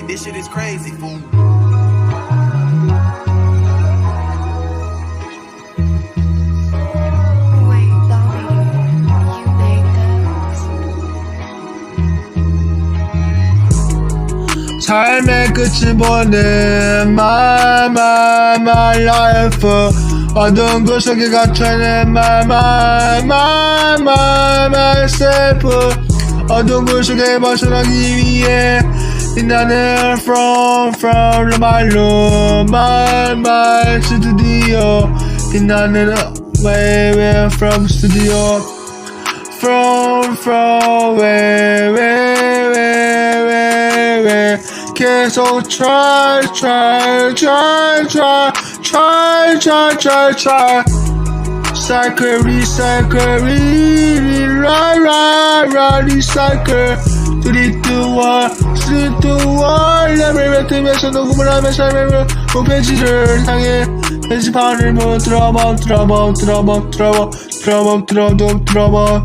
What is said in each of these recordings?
this shit is crazy, fool. 삶의 끝을 보는 my my my life 어두운 구석에 갇혀있는 my my my my myself 어두운 구석에 벗어나기 위해 Dinner from from Lomalo, my my studio. Dinner way way from studio. From from way way way way way. Okay, so try try try try try try try try. Cycle recycle re re ra ra ra recycle. Three two one three two one 레벨 뱉으면서 녹음을 하며 삶의 홈페이지를 향해 뭐 들어봐 들어봐 들어봐 들어봐 들어봐 들어봐 들어봐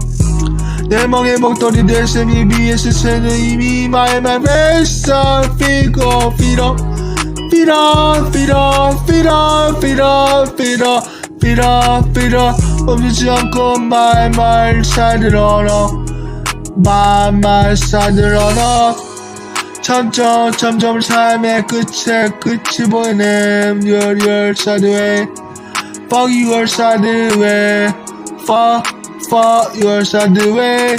내 멍에 목도리 대신 EBS 새는 이미 my my best figure figure figure figure figure figure figure figure figure 멈추지 않고 말말 사들어 너 말말 사들어 너 점점 점점 삶의 끝에 끝이 보이는 your your side way fuck your side way fuck fuck your side way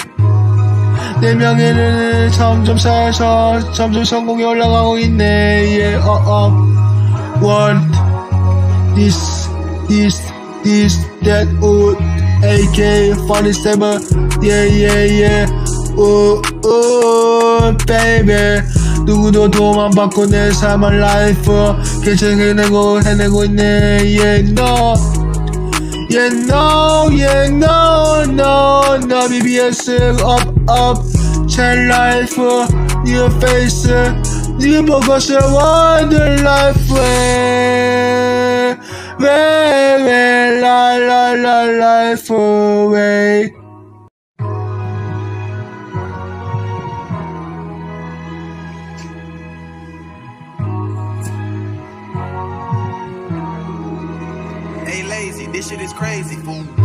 내 명예는 점점 쌓여서 점점 성공에 올라가고 있네 yeah uh uh want this this this that oh AK 47 yeah yeah yeah oh oh baby 누구도 도움 안 받고 내 삶을 라이프 개척해내고 해내고 있네 yeah no Yeah, no, yeah, no, no, no, BBS, up, up, 제 life, new face, new 보고서 wonder life, way, way, way, la, la, la, life, way. Hey, lazy, this shit is crazy, fool.